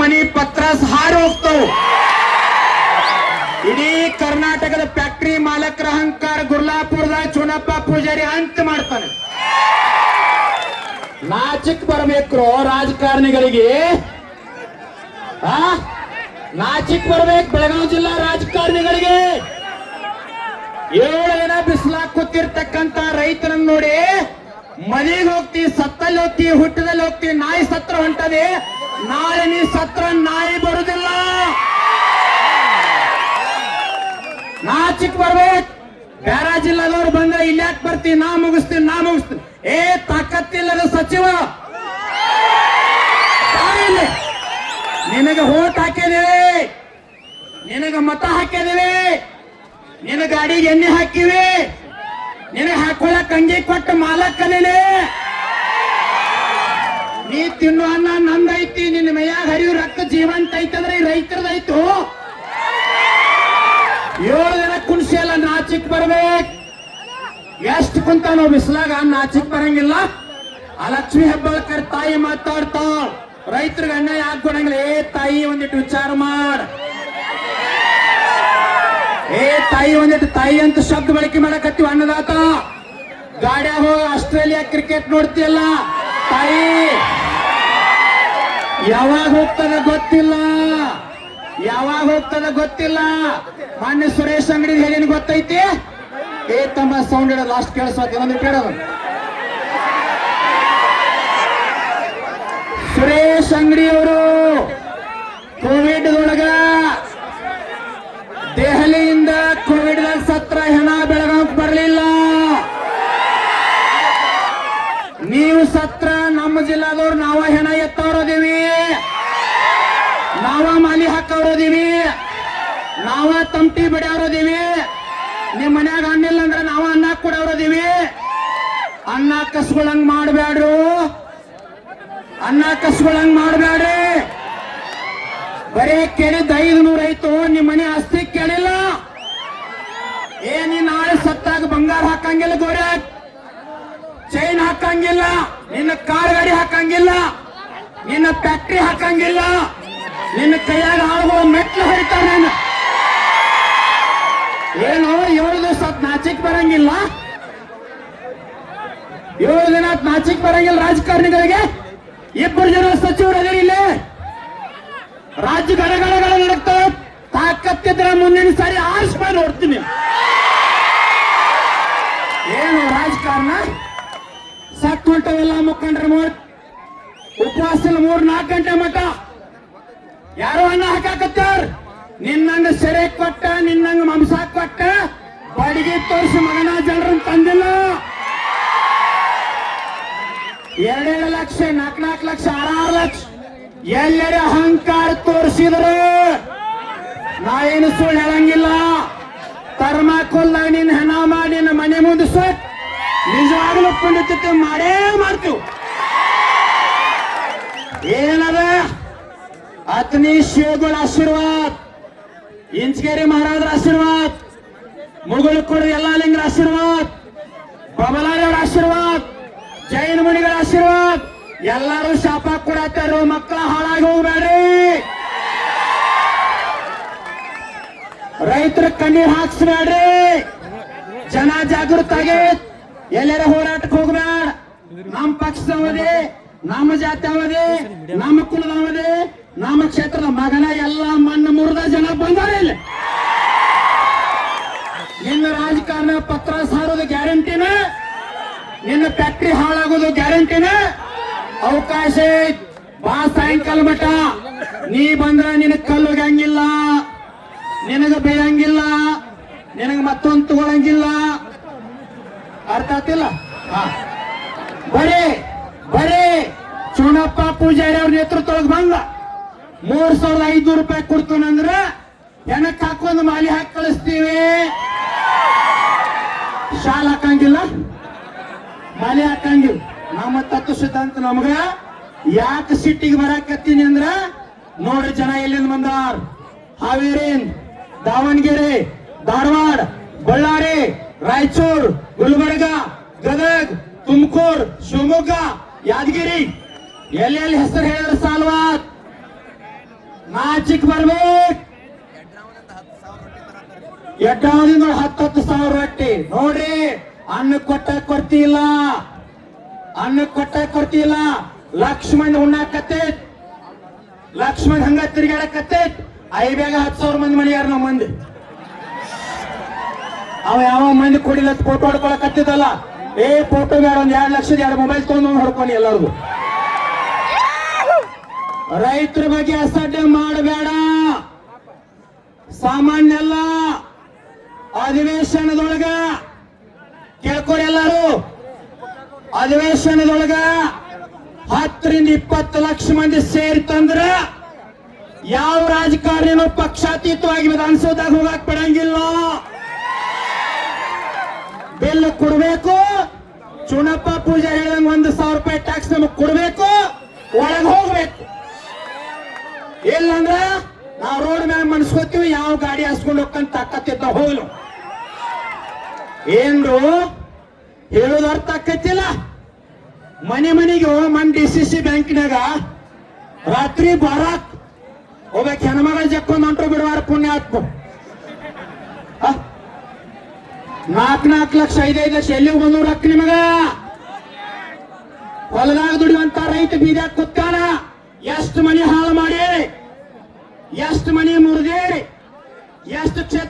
ಮನಿ ಪತ್ರ ಹಾರಿ ಹೋಗ್ತಾವ. ಇಡೀ ಕರ್ನಾಟಕದ ಫ್ಯಾಕ್ಟರಿ ಮಾಲಕರ ಅಹಂಕಾರ ಗುರ್ಲಾಪುರದ ಚುನಪ್ಪ ಪೂಜಾರಿ ಅಂತ ಮಾಡ್ತಾನೆ. ನಾಚಿಕ್ ಬರ್ಬೇಕು ರಾಜಕಾರಣಿಗಳಿಗೆ ನಾಚಿಕ್ ಬರ್ಬೇಕು ಬೆಳಗಾವಿ ಜಿಲ್ಲಾ ರಾಜಕಾರಣಿಗಳಿಗೆ. ಏಳು ದಿನ ಬಿಸಿಲಾಗ್ ಕೂತಿರ್ತಕ್ಕಂತ ರೈತರನ್ನ ನೋಡಿ, ಮನೆಗೆ ಹೋಗ್ತಿ, ಸತ್ತಲ್ಲಿ ಹೋಗ್ತಿ, ಹುಟ್ಟದಲ್ಲಿ ಹೋಗ್ತಿ, ನಾಯಿ ಸತ್ರ ಹೊಂಟದೆ ನಾಳೆ ನೀ ಸತ್ರ ನಾಯಿ ಬರುದಿಲ್ಲ ನಾಚಿಕ್ ಬರ್ಬೇಕು. ಬೇರೆ ಜಿಲ್ಲಾದವ್ರು ಬಂದ್ರೆ ಇಲ್ಯಾಕ್ ಬರ್ತೀನಿ ನಾ ಮುಗಿಸ್ತೀನಿ ನಾ ಮುಗಿಸ್ತೀನಿ. ಏ, ತಾಕತ್ತಿಲ್ಲದ ಸಚಿವ. ನಿನಗೆ ಹೋಟ್ ಹಾಕಿದೇವೆ ನಿನಗೆ ಮತ ಹಾಕಿದೀವಿ ನಿನ್ನ ಗಾಡಿಗೆ ಎಣ್ಣೆ ಹಾಕಿವಿ ನಿನಗೆ ಹಾಕೊಳ್ಳಕ್ ಅಂಗಿ ಕೊಟ್ಟು ಮಾಲಕ್ ಕಲೀಲಿ ನೀ ತಿನ್ನು ಅನ್ನ ನಂದೈತಿ, ನಿನ್ನ ಮೈಯಾಗ ಹರಿಯು ರಕ್ತ ಜೀವಂತ ಐತಂದ್ರೆ ಈ ರೈತರದೈತು ಏಳು ದಿನ ಕುಣಿಸಿ ಎಲ್ಲ ನಾಚಿಕ್ ಬರ್ಬೇಕು. ಎಷ್ಟು ಕುಂತ ನಾವು ಬಿಸ್ಲಾಗ ನಾಚಿಕ್ ಬರಂಗಿಲ್ಲ. ಆ ಲಕ್ಷ್ಮಿ ಹೆಬ್ಬಾಳ್ಕರ್ ತಾಯಿ ಮಾತಾಡ್ತಾಳ. ರೈತರಿಗೆ ಅಣ್ಣ ಯಾಕೆ ಕೊಡಂಗಿಲ್ಲ? ಏ ತಾಯಿ ಒಂದಿಟ್ಟು ವಿಚಾರ ಮಾಡ. ಏ ತಾಯಿ ಒಂದಿಟ್ಟು ತಾಯಿ ಅಂತ ಶಬ್ದ ಬಳಕೆ ಮಾಡಕತ್ತೀವಿ ಅನ್ನದಾತ. ಗಾಡ್ಯಾಗ ಹೋಗಿ ಆಸ್ಟ್ರೇಲಿಯಾ ಕ್ರಿಕೆಟ್ ನೋಡ್ತಿಯಲ್ಲ? ತಾಯಿ! ಯಾವಾಗ ಹೋಗ್ತದ ಗೊತ್ತಿಲ್ಲ. ಯಾವಾಗ ಹೋಗ್ತದ ಗೊತ್ತಿಲ್ಲ. ಮಾನ್ಯ ಸುರೇಶ್ ಅಂಗಡಿ ಹೇಳಿನ ಗೊತ್ತೈತಿ? ಏ ತಮ್ಮ ಸೌಂಡ್ ಇಡ ಲಾಸ್ಟ್ ಕೇಳಿಸ್ಬೇಕು ಇನ್ನೊಂದು ಕೇಳೋದು. ಸುರೇಶ್ ಅಂಗಡಿ ಅವರು ನಾವ ತಮಟಿ ಬಿಡವ್ರದೀವಿ ನಿಮ್ ಮನ್ಯಾಗ ಹಣ್ಣಿಲ್ಲ ಅಂದ್ರೆ ನಾವ ಅನ್ನ ಕೊಡವ್ರದೀವಿ. ಅನ್ನ ಕಸ್ಕೊಳಂಗ್ ಮಾಡಬೇಡ್ರು ಅನ್ನ ಕಸ್ಕೊಳಂಗ್ ಮಾಡಬೇಡ್ರಿ ಬರೀ ಕೇಳಿದ್ದ ಐದು ನೂರ ಐತು, ನಿಮ್ ಮನೆ ಆಸ್ತಿ ಕೇಳಿಲ್ಲ. ಏ ನಿನ್ನ ನಾಳೆ ಸತ್ತಾಗ ಬಂಗಾರ ಹಾಕಂಗಿಲ್ಲ ಗೋರೆ ಚೈನ್ ಹಾಕಂಗಿಲ್ಲ. ನಿನ್ನ ಕಾರ್ ಗಾಡಿ ಹಾಕಂಗಿಲ್ಲ. ನಿನ್ನ ಫ್ಯಾಕ್ಟ್ರಿ ಹಾಕಂಗಿಲ್ಲ. ನಿನ್ನ ಕೈಯಾಗ ಆಳುಗಳು ಮೆಟ್ಲು ನೀನು. ಏನು, ಏಳು ದಿವಸ ನಾಚಿಕ್ ಬರಂಗಿಲ್ಲ? ಏಳು ದಿನ ನಾಚಿಕ್ ಬರಂಗಿಲ್ಲ ರಾಜಕಾರಣಿಗಳಿಗೆ? ಇಬ್ಬರು ಜನ ಸಚಿವರು ಇಲ್ಲಿ. ರಾಜ್ಯ ಗಡಗಡಗಳ ನಡಕ್ತಾವ ತಾಕತ್ತಿದ್ರೆ ಮುಂದಿನ ಸಾರಿ ಆರಿಸ್ಬಾ ನೋಡ್ತೀನಿ ಏನು ರಾಜಕಾರಣ? ಸತ್ತು ಹೊಂಟವೆಲ್ಲ ಮುಖಂಡ್ರ ಮೂರ್, ಉಪವಾಸ ಮೂರ್ ನಾಲ್ಕು ಗಂಟೆ ಮಠ. ಯಾರು ಅನ್ನ ಹಾಕಾಕತ್ತಾರ? ನಿನ್ನಂಗ ಸೆರೆ ಕೊಟ್ಟ ನಿನ್ನಂಗ ಮಾಂಸ ಕೊಟ್ಟ, ಬಾಡಿಗೆ ತೋರಿಸಿ ಮಗನ ಜನರನ್ನು ತಂದಿಲ್ಲ. ಎರಡೆರಡು ಲಕ್ಷ, ನಾಲ್ಕು ನಾಲ್ಕು ಲಕ್ಷ, ಆರಾರು ಲಕ್ಷ. ಎಲ್ಲರ ಅಹಂಕಾರ ತೋರಿಸಿದ್ರು. ನಾ ಏನು ಸುಳ್ಳು ಹೇಳಂಗಿಲ್ಲ. ತರ್ಮಾಕೊಲ್ಲ ನಿನ್ನ ಹೆಣ ಮಾಡಿ, ನಿನ್ನ ಮನೆ ಮುಂದೆ ಸೊಟ್. ನಿಜವಾಗ್ಲೂ ಪುಣ್ಯತೆ ಮಾಡೇ ಮಾಡ್ತೀವಿ ಏನದ? ಅತ್ನಿ ಶಿವಗಳ ಆಶೀರ್ವಾದ. ಇಂಚಗೇರಿ ಮಹಾರಾಜರ ಆಶೀರ್ವಾದ. ಮುಗುಳು ಕೊಡು ಎಲ್ಲಾ ಲಿಂಗರ ಆಶೀರ್ವಾದ. ಬಬಲಾರಿಯವರ ಆಶೀರ್ವಾದ. ಜೈನ ಮುನಿಗಳ ಆಶೀರ್ವಾದ. ಎಲ್ಲರೂ ಶಾಪ ಕೊಡತ್ತಾರು, ಮಕ್ಕಳ ಹಾಳಾಗಿ ಹೋಗ್ಬೇಡ್ರಿ. ರೈತರ ಕಣ್ಣೀರ್ ಹಾಕ್ಸ್ಬೇಡ್ರಿ. ಜನ ಜಾಗೃತ ಆಗಿ ಎಲ್ಲರ ಹೋರಾಟಕ್ಕೆ ಹೋಗ್ಬೇಡ. ನಮ್ಮ ಪಕ್ಷದವದೆ ನಮ್ಮ ಜಾತಿ ಅವಧಿ, ನಮ್ಮ ಕುಲದವದೆ ನಮ್ಮ ಕ್ಷೇತ್ರದ ಮಗನ ಎಲ್ಲ ಮಣ್ಣು ಮುರಿದ ಜನ ಬಂದಾರ ಇಲ್ಲಿ. ನಿನ್ನ ರಾಜಕಾರಣ ಪತ್ರ ಸಾರೋದು ಗ್ಯಾರಂಟಿನ? ನಿನ್ನ ಫ್ಯಾಕ್ಟ್ರಿ ಹಾಳಾಗೋದು ಗ್ಯಾರಂಟಿನ? ಅವಕಾಶ. ಬಾ ಸಾಯಂಕಾಲ ಮಠ. ನೀ ಬಂದ್ರ ನಿನಗ್ ಕಲ್ಲು ಹಂಗಿಲ್ಲ ನಿನಗ ಬೀಳಂಗಿಲ್ಲ. ನಿನಗ ಮತ್ತೊಂದು ತಗೊಳಂಗಿಲ್ಲ. ಅರ್ಥ ಆತಿಲ್ಲ ಬರೇ, ಬರೀ. ಚುನಪ್ಪ ಪೂಜಾರಿ ಅವ್ರ ನೇತೃತ್ವದೊಳಗೆ ಬಂದ. ಮೂರ್ ಸಾವಿರದ ಐದ್ನೂರು ರೂಪಾಯಿ ಕೊಡ್ತಾನಂದ್ರ ಹೆಣಕ್ ಹಾಕೊಂಡು ಮಾಲಿ ಹಾಕಿ ಕಳಿಸ್ತೀವಿ. ಶಾಲ್ ಹಾಕಂಗಿಲ್ಲ. ಮಾಲಿ ಹಾಕಂಗಿಲ್ಲ. ನಮ್ಮ ತತ್ವ ಸಿದ್ಧಾಂತ ನಮ್ಗ ಯಾಕೆ ಸಿಟ್ಟಿಗೆ ಬರಾಕತ್ತೀನಿ ಅಂದ್ರ ನೋಡ್ರಿ ಜನ ಎಲ್ಲಿಂದ ಬಂದಾರ. ಹಾವೇರಿನ್ ದಾವಣಗೆರೆ, ಧಾರವಾಡ, ಬಳ್ಳಾರಿ, ರಾಯಚೂರು, ಗುಲ್ಬರ್ಗ, ಗದಗ್, ತುಮಕೂರ್, ಶಿವಮೊಗ್ಗ, ಯಾದಗಿರಿ. ಎಲ್ಲೆಲ್ಲಿ ಹೆಸರು ಹೇಳಿದ್ರೆ ಸಾಲ್ವಾತ್ ನಾಚಿಕ್ ಬರ್ಬೇಕು. ಎಡ್ಡಾದಿಂದ ಹತ್ತು ಸಾವಿರ ರೊಟ್ಟಿ ನೋಡ್ರಿ ಅನ್ನ ಕೊಟ್ಟ ಕೊಡ್ತಿಲ್ಲ. ಅನ್ನ ಕೊಟ್ಟ ಕೊಡ್ತಿಲ್ಲ. ಲಕ್ಷ್ಮಣ್ ಉಣ್ಣಾಕತ್ತೈತ್ ಲಕ್ಷ್ಮಣ್ ಹಂಗ ಐ ಬೇಗ ಹತ್ತು ಸಾವಿರ ಮಂದಿ ಮನೆಯಾರ ನಮ್ಮ ಮಂದಿ. ಅವ ಯಾವ ಮಂದಿ ಕೊಡಿಲ್ಲ ಫೋಟೋ ಹೊಡ್ಕೊಳಕತ್ತಿದ್ದಲ್ಲ. ಏ ಫೋಟೋ ಬೇಡ ಒಂದ್ ಎರಡು ಲಕ್ಷದ ಎರಡು ಮೊಬೈಲ್ ತಗೊಂಡು ಹೊಡ್ಕೊಂಡು ಎಲ್ಲರಿಗೂ. ರೈತರ ಬಗ್ಗೆ ಅಸಡ್ಡೆ ಮಾಡಬೇಡ. ಸಾಮಾನ್ಯ ಅಲ್ಲ ಅಧಿವೇಶನದೊಳಗ ಎಲ್ಲರೂ. ಅಧಿವೇಶನದೊಳಗ ಹತ್ತರಿಂದ ಇಪ್ಪತ್ತು ಲಕ್ಷ ಮಂದಿ ಸೇರಿತಂದ್ರ ಯಾವ ರಾಜಕಾರಣಿನೂ ಪಕ್ಷಾತೀತವಾಗಿ ವಿಧಾನಸೌಧದಾಗ ಹೋಗಕ್ ಬಿಡಂಗಿಲ್ಲ. ಬಿಲ್ ಕೊಡ್ಬೇಕು. ಚುನಪ್ಪ ಪೂಜೆ ಹೇಳಿದಂಗ ಒಂದು ಸಾವಿರ ರೂಪಾಯಿ ಟ್ಯಾಕ್ಸ್ ನಮಗ್ ಕೊಡ್ಬೇಕು. ಒಳಗ್ ಹೋಗ್ಬೇಕು. ಇಲ್ಲಂದ್ರ ನಾವು ರೋಡ್ ಮ್ಯಾಗ ಮನ್ಸ್ಕೋತೀವಿ ಯಾವ ಗಾಡಿ ಹಾಸ್ಕೊಂಡು ಹೋಗ್ಕಂತ ತಕ್ಕತ್ತಿದ್ದ ಹೋಗ್ಲು. ಏನ್ರು ಹೇಳೋದು ಅರ್ಥ ಆಕೈತಿಲ್ಲ ಮನೆ ಮನೆಗೆ ಮನ್ ಡಿ ಸಿ ಸಿ ಬ್ಯಾಂಕಿನಾಗ ರಾತ್ರಿ ಬಾರಾಕ್ ಒಬ್ಬ ಹೆಣ್ಮಗಳ ಜಕ್ಕೊಂಡ್ ಹೊಂಟ್ರು ಬಿಡುವಾರ ಪುಣ್ಯ ಹಾಕು ನಾಲ್ಕು ನಾಲ್ಕು ಲಕ್ಷ, ಐದೈದು ಲಕ್ಷ ಎಲ್ಲಿ ಬಂದು ರೊಕ್ಕ ನಿಮಗ? ಹೊಲದಾಗ ದುಡಿಯುವಂತ ರೈತ ಬೀದ್ಯಾಗ ಕುತ್ತಾನ ಎಷ್ಟು ಮನೆ ಹಾಳು ಮಾಡಿ? ಎಷ್ಟು ಮನೆ ಮುರಿದೇರಿ ಎಷ್ಟು ಕ್ಷೇತ್ರ